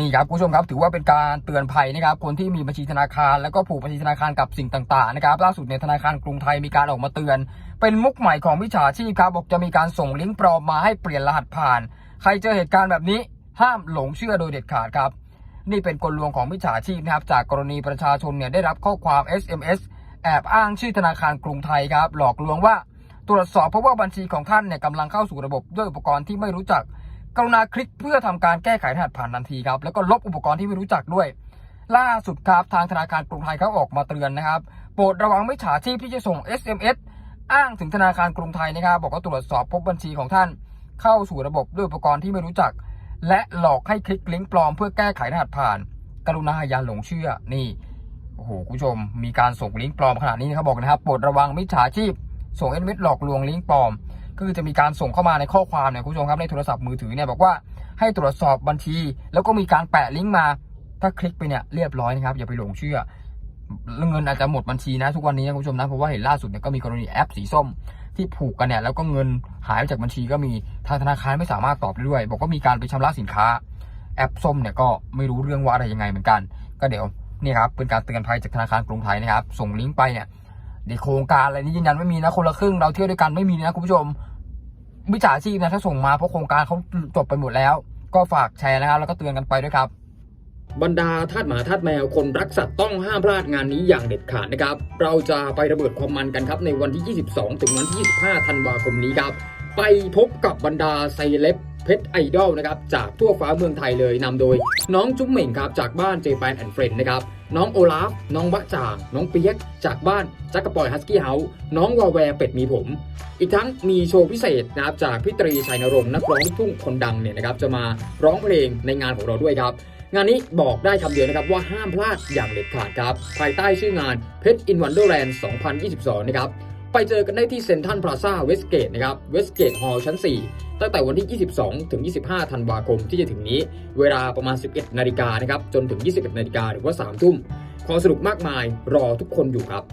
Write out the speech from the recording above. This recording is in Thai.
นี่ครับคุณผู้ชมครับถือว่าเป็นการเตือนภัยนะครับคนที่มีบัญชีธนาคาร แล้วก็ผูกบัญชีธนาคารกับสิ่งต่างๆนะครับล่าสุดในธนาคารกรุงไทยมีการออกมาเตือน เป็นมุกใหม่ของมิจฉาชีพครับบอกจะมีการส่งลิงก์ปลอมมาให้เปลี่ยนรหัสผ่าน ใครเจอเหตุการณ์แบบนี้ห้ามหลงเชื่อโดยเด็ดขาดครับ นี่เป็นกลลวงของมิจฉาชีพนะครับจากกรณีประชาชนเนี่ยได้รับข้อความ SMS แอบอ้างชื่อธนาคารกรุงไทยครับ หลอกลวงว่า ตรวจสอบเพราะว่าบัญชีของท่านเนี่ยกำลังเข้าสู่ระบบด้วยอุปกรณ์ที่ไม่รู้จัก กรุณาคลิกเพื่อทำการแก้ไขรหัสผ่านทันทีครับ แล้วก็ลบอุปกรณ์ที่ไม่รู้จักด้วย ล่าสุดครับทางธนาคารกรุงไทยเขาออกมาเตือนนะครับ โปรดระวังไมิจฉาชีพที่จะส่ง SMS อ้างถึงธนาคารกรุงไทยนะครับ บอกว่าตรวจสอบพบบัญชีของท่าน เข้าสู่ระบบด้วยอุปกรณ์ที่ไม่รู้จัก และหลอกให้คลิกลิงก์ปลอมเพื่อแก้ไขรหัสผ่าน กรุณาอย่าหลงเชื่อนี่โอ้โหคุณผู้ชม มีการส่งลิงก์ปลอมขนาดนี้นะครับบอกนะครับโปรดระวังมิจฉาชีพ ส่ง SMS หลอกลวงลิงก์ปลอม ก็คือจะมีการส่งเข้ามาในข้อความเนี่ยคุณผู้ชมครับในโทรศัพท์มือถือเนี่ยบอกว่าให้ตรวจสอบบัญชี แล้วก็มีการแปะลิงก์มา ถ้าคลิกไปเนี่ยเรียบร้อยนะครับอย่าไปหลงเชื่อเงินอาจจะหมดบัญชีนะทุกวันนี้นะคุณผู้ชมนะเพราะว่าเห็นล่าสุดเนี่ยก็มีกรณีแอปสีส้มที่ผูกกันเนี่ยแล้วก็เงินหายจากบัญชีก็มีทางธนาคารไม่สามารถตอบได้ด้วย บอกว่ามีการไปชำระสินค้า แอปส้มเนี่ยก็ไม่รู้เรื่องว่าอะไรยังไงเหมือนกัน ก็เดี๋ยวนี่ครับเป็นการเตือนภัยจากธนาคารกรุงไทยนะครับส่งลิงก์ไปเนี่ยในโครงการอะไรนี้ยืนยันไม่มีนะคนละครึ่งเราเที่ยวด้วยกันไม่มีนะคุณผู้ชม วิจาชีพนะถ้าส่งมาเพราะโครงการเขาจบไปหมดแล้ว ก็ฝากแชร์นะครับ แล้วก็เตือนกันไปด้วยครับ บรรดาทาสหมาทาสแมวคนรักสัตว์ต้องห้ามพลาดงานนี้อย่างเด็ดขาดนะครับ เราจะไประเบิดความมันกันครับในวันที่ 22 ถึงวันที่ 25 ธันวาคมนี้ครับ ไปพบกับบรรดาไซเลบ เพชรไอดอลนะครับจากทั่วฟ้าเมืองไทยเลยนำโดย น้องจุ๊มเหม่งครับจากบ้านเจแปนแอนด์เฟรนด์นะครับน้องโอลาฟ น้องบะจ่าง น้องเปียก จากบ้านจักรปอยฮัสกี้เฮาส์น้องวาแวร์เป็ดมีผม อีกทั้งมีโชว์พิเศษนะครับจากพี่ตรีชัยนรงค์นักร้องลูกทุ่งคนดังเนี่ยนะครับจะมาร้องเพลงในงานของเราด้วยครับ งานนี้บอกได้คำเดียวนะครับว่าห้ามพลาดอย่างเด็ดขาดครับ ภายใต้ชื่องานเพชรอินวันเดอร์แลนด์ 2022 นะครับ ไปเจอกันได้ที่เซ็นทรัลพลาซ่าเวสเกตนะครับเวสเกตฮอลล์ชั้น 4 ตั้งแต่วันที่ 22 ถึง 25 ธันวาคมที่จะถึงนี้ เวลาประมาณ 11 นาฬิกานะครับ จนถึง 21 นาฬิกาหรือว่า 3 ทุ่มขอสรุปมากมายรอทุกคนอยู่ครับ